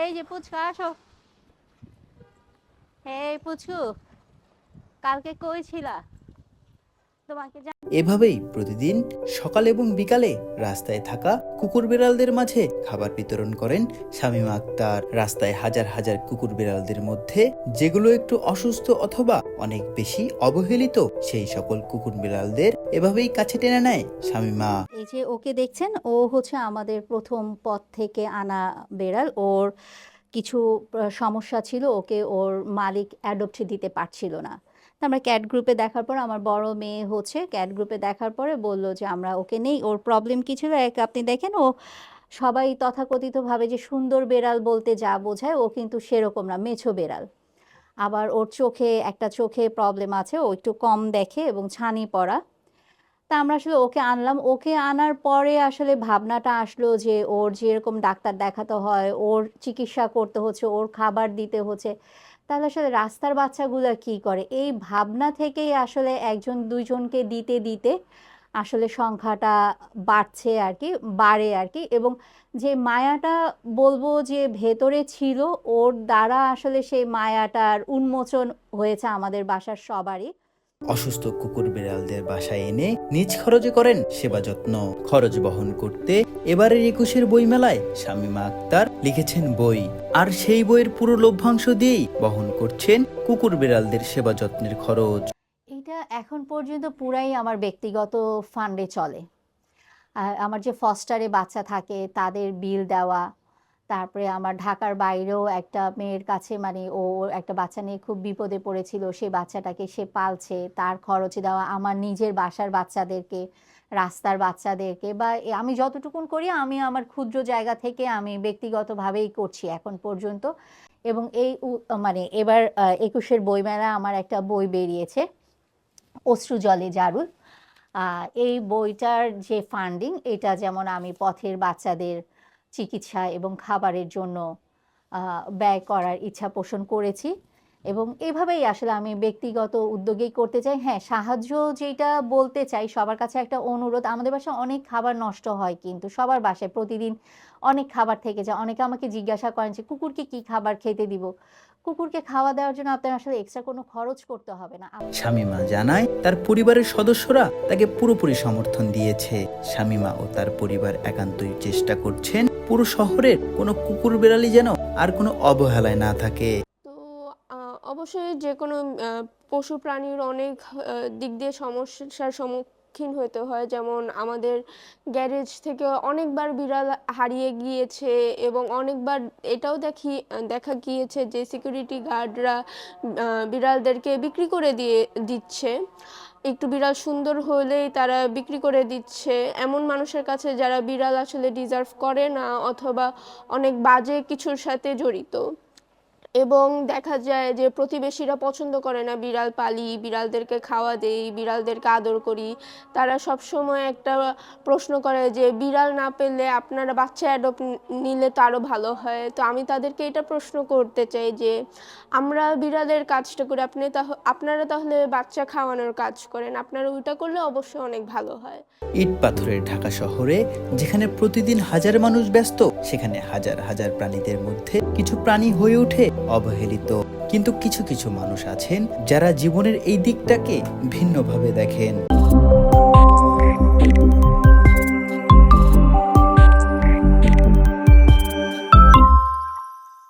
এই যে পুচকু আসো। এই পুচকু কালকে কই ছিলা? তোমাকে এভাবেই প্রতিদিন সকাল এবং বিকালে রাস্তায় থাকা কুকুর বিড়ালদের মাঝে খাবার বিতরণ করেন শামীমা আক্তার। রাস্তায় হাজার হাজার কুকুর বিড়ালদের মধ্যে যেগুলো একটু অসুস্থ অথবা অনেক বেশি অবহেলিত সেই সকল কুকুর বিড়ালদের এভাবেই কাছে টেনে নেয় শামীমা। এই যে ওকে দেখছেন ও হচ্ছে আমাদের প্রথম পথ থেকে আনা বেড়াল। ওর কিছু সমস্যা ছিল ওকে ওর মালিক অ্যাডপ্ট দিতে পারছিল না। আমরা ক্যাট গ্রুপে দেখার পর আমার বড় মেয়ে হচ্ছে ক্যাট গ্রুপে দেখার পরে বলল যে, আমরা ওকে নেই, ওর প্রবলেম কি ছিল এক, আপনি দেখেন ও সবাই তথাকথিতভাবে যে সুন্দর বেড়াল বলতে যা বোঝায়, ও কিন্তু সেরকম না, মেছো বেড়াল। আবার ওর চোখে, একটা চোখে প্রবলেম আছে, ও একটু কম দেখে এবং ছানি পড়া তা আমরা আসলে ওকে আনলাম। ওকে আনার পরে আসলে ভাবনাটা আসলো যে, ওর যেরকম ডাক্তার দেখাতে হয়, ওর চিকিৎসা করতে হচ্ছে, ওর খাবার দিতে হচ্ছে। তাহলে আসলে রাস্তার বাচ্চাগুলো কি করে? এই ভাবনা থেকেই আসলে একজন, দুইজনকে দিতে দিতে আসলে সংখ্যাটা বাড়ছে আর কি বাড়ে আর কি এবং যে মায়াটা বলব যে ভেতরে ছিল, ওর দ্বারা আসলে সেই মায়াটার উন্মোচন হয়েছে আমাদের বাসার সবারই। অসুস্থ কুকুর বিড়ালদের বাসায় এনে নিজ খরচে করেন সেবা যত্ন। খরচ বহন করতে এবারের একুশের বইমেলায় শামীমা আক্তার লিখেছেন বই। আর সেই বইয়ের পুরো লভ্যাংশ দিয়েই বহন করছেন কুকুর বিড়ালদের সেবা যত্নের খরচ। এইটা এখন পর্যন্ত পুরাই আমার ব্যক্তিগত ফান্ডে চলে। আর আমার যে ফস্টারে বাচ্চা থাকে, তাদের বিল দেওয়া তারপরে আমার ঢাকার বাইরেও একটা মেয়ের কাছে মানে ও একটা বাচ্চা নিয়ে খুব বিপদে পড়েছিল, সে বাচ্চাটাকে সে পালছে, তার খরচ দেওয়া আমার নিজের বাসার বাচ্চাদেরকে, রাস্তার বাচ্চাদেরকে বা আমি যতটুকুন করি আমি আমার ক্ষুদ্র জায়গা থেকে আমি ব্যক্তিগতভাবেই করছি এখন পর্যন্ত। এবং এই মানে এবার একুশের বইমেলা আমার একটা বই বেরিয়েছে, অশ্রু জলে জারুল। এই বইটার যে ফান্ডিং এটা যেমন আমি পথের বাচ্চাদের চিকিৎসা এবং খাবারের জন্য ব্যয় করার ইচ্ছা পোষণ করেছি। এবং এভাবেই আসলে আমি ব্যক্তিগত উদ্যোগেই করতে চাই। হ্যাঁ সাহায্য যেটা বলতে চাই, সবার কাছে একটা অনুরোধ। আমাদের বাসায় অনেক খাবার নষ্ট হয় কিন্তু সবার বাসায় প্রতিদিন অনেক খাবার থেকে যায়। অনেকে আমাকে জিজ্ঞাসা করেন যে, কুকুরকে কি খাবার খেতে দিব? কুকুরকে খাওয়া দেওয়ার জন্য আপনার আসলে এক্সট্রা কোনো খরচ করতে হবে না। শামীমা জানায়, তার পরিবারের সদস্যরা তাকে পুরোপুরি সমর্থন দিয়েছে। শামিমা ও তার পরিবার একান্তই চেষ্টা করছেন পুরো শহরের কোনো কুকুর বেড়ালি যেন আর কোনো অবহেলায় না থাকে। তো অবশ্যই যে কোনো পশু প্রাণীর অনেক দিক দিয়ে সমস্যার সম্মুখীন হতে হয়। যেমন আমাদের গ্যারেজ থেকে অনেকবার বিড়াল হারিয়ে গিয়েছে এবং অনেকবার এটাও দেখি, দেখা গিয়েছে যে সিকিউরিটি গার্ডরা বিড়ালদেরকে বিক্রি করে দিয়ে, দিচ্ছে। একটু বিড়াল সুন্দর হলেই তারা বিক্রি করে দিচ্ছে। এমন মানুষের কাছে যারা বিড়াল আসলে ডিজার্ভ করে না অথবা অনেক বাজে কিছুর সাথে জড়িত। এবং দেখা যায় যে প্রতিবেশীরা পছন্দ করে না বিড়াল পালি, বিড়ালদেরকে খাওয়া দেই, বিড়ালদেরকে আদর করি। তারা সব সময় একটা প্রশ্ন করে যে, বিড়াল না পেলে আপনারা বাচ্চা অ্যাডপ্ট নিলে তো আরও ভালো হয়। তো আমি তাদেরকে এটা প্রশ্ন করতে চাই যে, আমরা বিড়ালের কাজটা করি, আপনি তাহ- আপনারা তাহলে বাচ্চা খাওয়ানোর কাজ করেন। আপনারা ওইটা করলে অবশ্যই অনেক ভালো হয়। ইট পাথরের ঢাকা শহরে, যেখানে প্রতিদিন হাজার মানুষ ব্যস্ত, সেখানে হাজার হাজার প্রাণীদের মধ্যে কিছু প্রাণী হয়ে ওঠে। অবহেলিত। কিন্তু কিছু কিছু মানুষ আছেন যারা জীবনের এই দিকটাকে ভিন্নভাবে দেখেন।